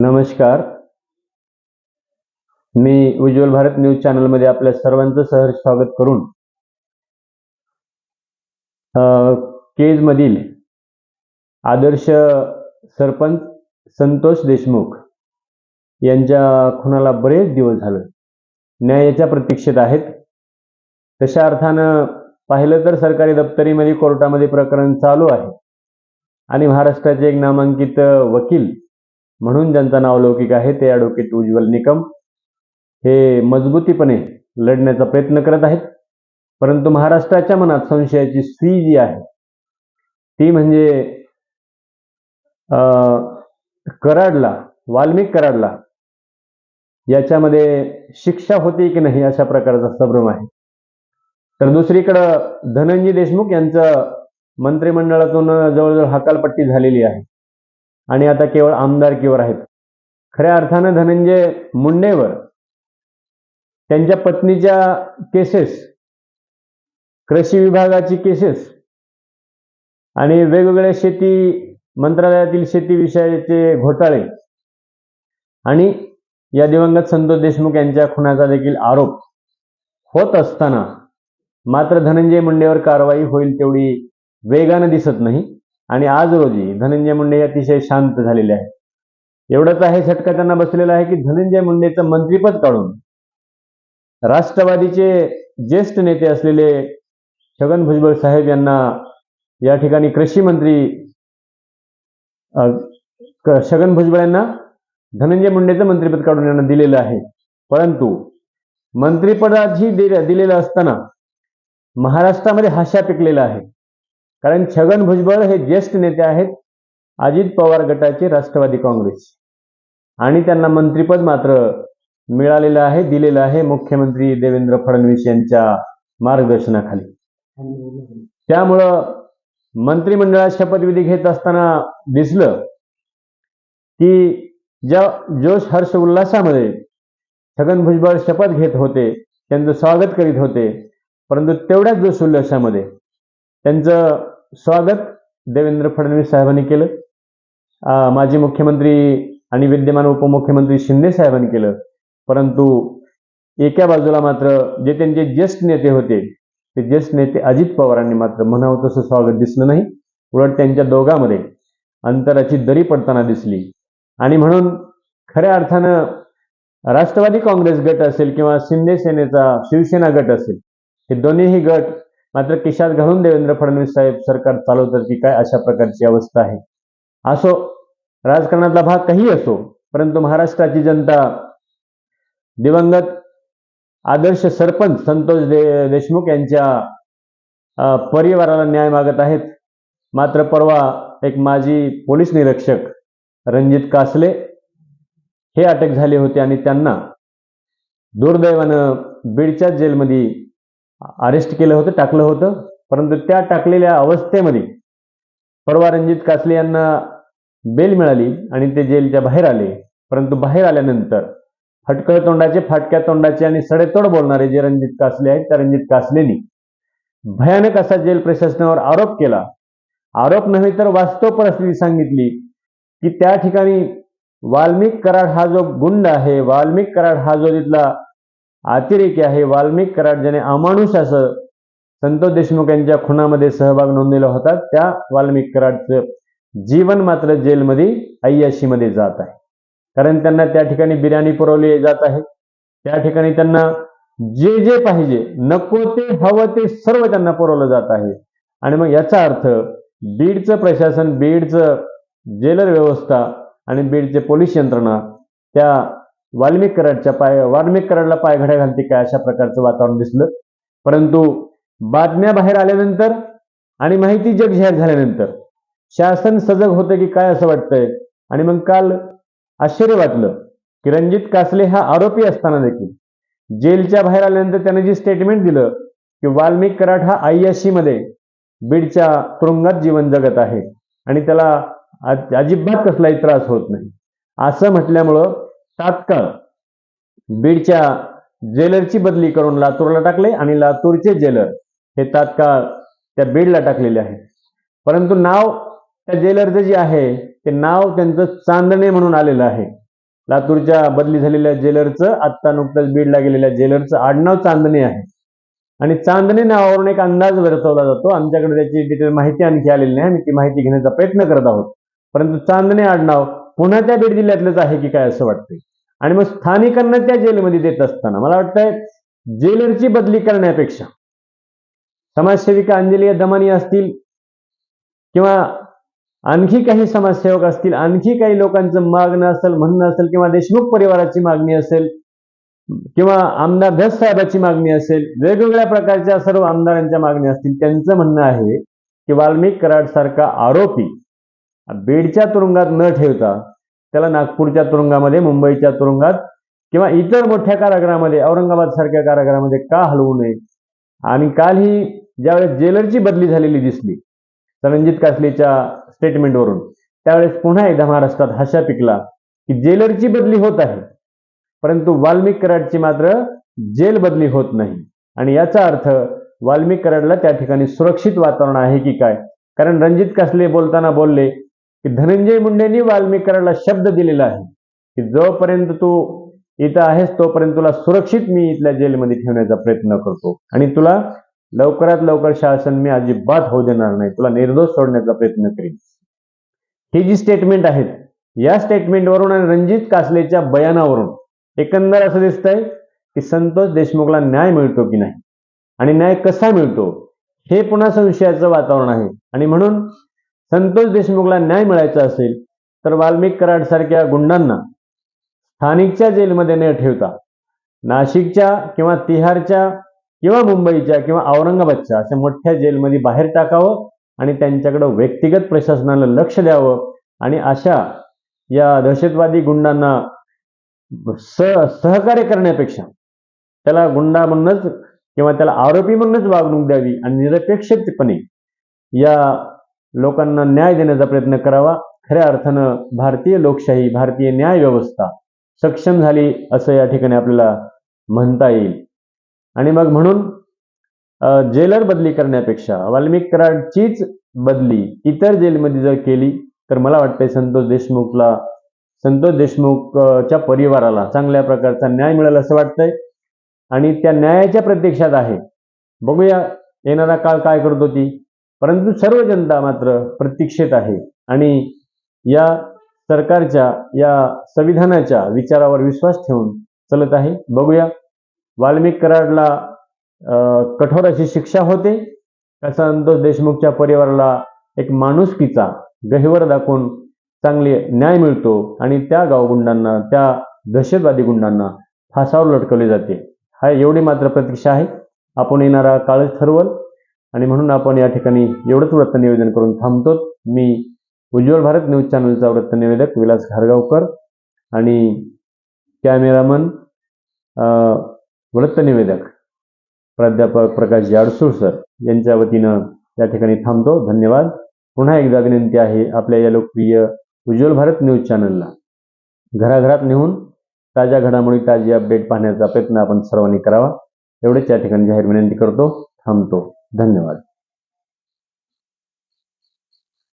नमस्कार. मी उज्ज्वल भारत न्यूज चॅनलमध्ये आपल्या सर्वांचं सहर्ष स्वागत करून केजमधील आदर्श सरपंच संतोष देशमुख यांच्या खुनाला बरेच दिवस झाले. न्यायाच्या प्रतीक्षेत आहेत. तशा अर्थानं पाहिलं तर सरकारी दप्तरीमध्ये कोर्टामध्ये प्रकरण चालू आहे. आणि महाराष्ट्राचे एक नामांकित वकील म्हणून ज्यांचा नावलौकिक आहे ते ॲडव्होकेट उज्ज्वल निकम हे मजबूतीपणे लढण्याचा प्रयत्न करत आहेत. परंतु महाराष्ट्राच्या मनात संशयाची सुई जी आहे ती म्हणजे अं, कराडला वाल्मिक कराडला याच्यामध्ये शिक्षा होते की नाही अशा प्रकारचा संभ्रम आहे. तर दुसरीकडं धनंजय देशमुख यांचं मंत्रिमंडळातून जवळजवळ हकालपट्टी झालेली आहे. आणि आता केवळ आमदारकीवर आहेत. खऱ्या अर्थानं धनंजय मुंडेवर त्यांच्या पत्नीच्या केसेस कृषी विभागाची केसेस आणि वेगवेगळ्या शेती मंत्रालयातील शेती विषयाचे घोटाळे आणि या दिवंगत संतोष देशमुख यांच्या खुनाचा देखील आरोप होत असताना मात्र धनंजय मुंडेवर कारवाई होईल तेवढी वेगानं दिसत नाही. आणि आज रोजी धनंजय मुंडे अतिशय शांत झालेले आहेत. एवढंच आहे झटका त्यांना बसलेला आहे की धनंजय मुंडेचं मंत्रीपद काढून राष्ट्रवादीचे ज्येष्ठ नेते असलेले छगन भुजबळ साहेब यांना या ठिकाणी कृषी मंत्री छगन भुजबळ यांना धनंजय मुंडेचं मंत्रिपद काढून यांना दिलेलं आहे. परंतु मंत्रिपदाची दि- दिलेलं असताना महाराष्ट्रामध्ये हाशा पिकलेला आहे. कारण छगन भुजबळ हे ज्येष्ठ नेते आहेत अजित पवार गटाचे राष्ट्रवादी काँग्रेस. आणि त्यांना मंत्रीपद मात्र मिळालेलं आहे दिलेलं आहे मुख्यमंत्री देवेंद्र फडणवीस यांच्या मार्गदर्शनाखाली. त्यामुळं मंत्रिमंडळात शपथविधी घेत असताना दिसलं की ज्या जोश हर्ष उल्हासामध्ये छगन भुजबळ शपथ घेत होते त्यांचं स्वागत करीत होते परंतु तेवढ्याच जोश उल्हासामध्ये त्यांचं स्वागत देवेंद्र फडणवीस साहेबांनी केलं. माजी मुख्यमंत्री आणि विद्यमान उपमुख्यमंत्री शिंदे साहेबांनी केलं. परंतु एका बाजूला मात्र जे त्यांचे ज्येष्ठ नेते होते ते ज्येष्ठ नेते अजित पवारांनी मात्र म्हणावं तसं स्वागत दिसलं नाही. उलट त्यांच्या दोघांमध्ये अंतराची दरी पडताना दिसली. आणि म्हणून खऱ्या अर्थानं राष्ट्रवादी काँग्रेस गट असेल किंवा शिंदे सेनेचा शिवसेना गट असेल हे दोन्हीही गट मात्र खिशात घालून देवेंद्र फडणवीस साहेब सरकार चालवतात की काय अशा प्रकारची अवस्था आहे. असो राजकारणातला भाग काही असो परंतु महाराष्ट्राची जनता दिवंगत आदर्श सरपंच संतोष दे देशमुख यांच्या परिवाराला न्याय मागत आहेत. मात्र परवा एक माजी पोलीस निरीक्षक रणजित कासले हे अटक झाले होते आणि त्यांना दुर्दैवानं बीडच्या जेलमध्ये अरेस्ट केलं होतं टाकलं होतं. परंतु त्या टाकलेल्या अवस्थेमध्ये परवा रणजित कासले यांना बेल मिळाली आणि ते जेलच्या बाहेर आले. परंतु बाहेर आल्यानंतर फटकळ तोंडाचे फाटक्या तोंडाचे आणि सडेतोड बोलणारे जे रणजित कासले आहेत त्या रणजित कासलेनी भयानक असा जेल प्रशासनावर आरोप केला. आरोप नव्हे तर वास्तव परिस्थिती सांगितली की त्या ठिकाणी वाल्मिक कराड हा जो गुंड आहे वाल्मिक कराड हा जो तिथला अतिरेकी आहे. वाल्मिक कराड ज्याने अमानुष असं संतोष देशमुख यांच्या खुनामध्ये सहभाग नोंदलेला होता त्या वाल्मिक कराडचं जीवन मात्र जेलमध्ये अय्याशीमध्ये जात आहे. कारण त्यांना त्या ठिकाणी बिर्याणी पुरवली जात आहे. त्या ठिकाणी त्यांना जे जे पाहिजे नको ते हवं ते सर्व त्यांना पुरवलं जात आहे. आणि मग याचा अर्थ बीडचं प्रशासन बीडचं जेलर व्यवस्था आणि बीडचे पोलीस यंत्रणा त्या वाल्मिक कराडच्या पाय वाल्मिक कराडला पायघड्या घालते काय अशा प्रकारचं वातावरण दिसलं. परंतु बातम्या बाहेर आल्यानंतर आणि माहिती जग जाहीर झाल्यानंतर शासन सजग होतं की काय असं वाटतंय? आणि मग काल आश्चर्य वाटलं की रणजित कासले हा आरोपी असताना देखील जेलच्या बाहेर आल्यानंतर त्याने जे स्टेटमेंट दिलं की वाल्मिक कराड हा आय्याशीमध्ये बीडच्या तुरुंगात जीवन जगत आहे आणि त्याला अजिबात कसलाही त्रास होत नाही. असं म्हटल्यामुळं तात्काळ बीडच्या जेलरची बदली करून लातूरला टाकले आणि लातूरचे जेलर हे तात्काळ त्या बीडला टाकलेले आहे परंतु नाव त्या जेलरचं जे आहे ते नाव त्यांचं चांदणे म्हणून आलेलं आहे. लातूरच्या बदली झालेल्या जेलरचं आत्ता नुकतंच बीडला गेलेल्या जेलरचं आडनाव चांदणे आहे. आणि चांदणे नावावरून एक अंदाज वर्तवला जातो. आमच्याकडे त्याची डिटेल माहिती आणखी आलेली नाही. आणि ती माहिती घेण्याचा प्रयत्न करत आहोत. परंतु चांदणे आडनाव पुन्हा त्या बीड जिल्ह्यातलंच आहे की काय असं वाटतंय? आणि मग स्थानिकांना त्या जेलमध्ये देत असताना मला वाटतंय जेलरची बदली करण्यापेक्षा समाजसेविका अंजली दमानी असतील किंवा आणखी काही समाजसेवक असतील आणखी काही लोकांचं मागणं असेल म्हणणं असेल किंवा देशमुख परिवाराची मागणी असेल किंवा आमदार धस साहेबाची मागणी असेल वेगवेगळ्या प्रकारच्या सर्व आमदारांच्या मागणी असतील त्यांचं म्हणणं आहे की वाल्मिक कराड सारखा आरोपी बीडच्या तुरुंगात न ठेवता त्याला नागपूरच्या तुरुंगामध्ये मुंबईच्या तुरुंगात किंवा इतर मोठ्या कारागृहामध्ये औरंगाबाद सारख्या कारागृहामध्ये का हलवू नये? आणि काल ही ज्यावेळेस जेलरची बदली झालेली दिसली रणजित कासलेच्या स्टेटमेंटवरून त्यावेळेस पुन्हा एकदा महाराष्ट्रात हशा पिकला की जेलरची बदली होत आहे. परंतु वाल्मिक कराडची मात्र जेल बदली होत नाही. आणि याचा अर्थ वाल्मिक कराडला त्या ठिकाणी सुरक्षित वातावरण आहे की काय? कारण रणजित कासले बोलताना बोलले की धनंजय मुंडेंनी वाल्मिकराला शब्द दिलेला आहे की जोपर्यंत तू इथं आहेस तोपर्यंत तुला सुरक्षित मी इथल्या जेलमध्ये ठेवण्याचा प्रयत्न करतो. आणि तुला लवकरात लवकर शासन मी अजिबात होऊ देणार नाही. तुला निर्दोष सोडण्याचा प्रयत्न करीन. ही जी स्टेटमेंट आहेत या स्टेटमेंटवरून आणि रणजित कासलेच्या बयानावरून एकंदर असं दिसतंय की संतोष देशमुखला न्याय मिळतो की नाही? आणि न्याय कसा मिळतो? हे पुन्हा संशयाचं वातावरण आहे. आणि म्हणून संतोष देशमुखला न्याय मिळायचा असेल तर वाल्मिक कराड सारख्या गुंडांना स्थानिकच्या जेलमध्ये न ठेवता नाशिकच्या किंवा तिहारच्या किंवा मुंबईच्या किंवा औरंगाबादच्या अशा मोठ्या जेलमध्ये बाहेर टाकावं आणि त्यांच्याकडं व्यक्तिगत प्रशासनाला लक्ष द्यावं आणि अशा या दहशतवादी गुंडांना सह सहकार्य करण्यापेक्षा त्याला गुंडा म्हणूनच किंवा त्याला आरोपी म्हणूनच वागणूक द्यावी आणि निरपेक्षपणे या लोकांना न्याय देण्याचा प्रयत्न करावा. खऱ्या अर्थानं भारतीय लोकशाही भारतीय न्याय व्यवस्था सक्षम झाली असं या ठिकाणी आपल्याला म्हणता येईल. आणि मग म्हणून जेलर बदली करण्यापेक्षा वाल्मिक कराडचीच बदली इतर जेलमध्ये जर केली तर मला वाटतंय संतोष देशमुखला संतोष देशमुखच्या परिवाराला चांगल्या प्रकारचा न्याय मिळेल असं वाटतंय. आणि त्या न्यायाच्या प्रतीक्षात आहे. बघूया येणारा काळ काय करतो ती परंतु सर्व जनता मात्र प्रतीक्षेत आहे. आणि या सरकारच्या या संविधानाच्या विचारावर विश्वास ठेवून चलत आहे. बघूया. वाल्मिक कराडला अं, कठोर अशी शिक्षा होते. का संतोष देशमुखच्या परिवाराला एक माणुसकीचा गहिवर दाखवून चांगले न्याय मिळतो आणि त्या गावगुंडांना त्या दहशतवादी गुंडांना फासावर लटकवले जाते. हा एवढी मात्र प्रतीक्षा आहे. आपण येणारा काळच ठरवल. आणि म्हणून आपण या ठिकाणी एवढंच वृत्त निवेदन करून थांबतो. मी उज्ज्वल भारत न्यूज चॅनलचा वृत्त निवेदक विलास घारगावकर आणि कॅमेरामन अं, वृत्त निवेदक प्राध्यापक प्रकाश जाडसूळ सर यांच्या वतीनं या ठिकाणी थांबतो. धन्यवाद. पुन्हा एकदा विनंती आहे आपल्या या लोकप्रिय उज्ज्वल भारत न्यूज चॅनलला. घराघरात नेऊन ताज्या घडामोडी ताजी अपडेट पाहण्याचा प्रयत्न आपण सर्वांनी करावा. एवढेच या ठिकाणी जाहीर विनंती करतो. थांबतो. धन्यवाद.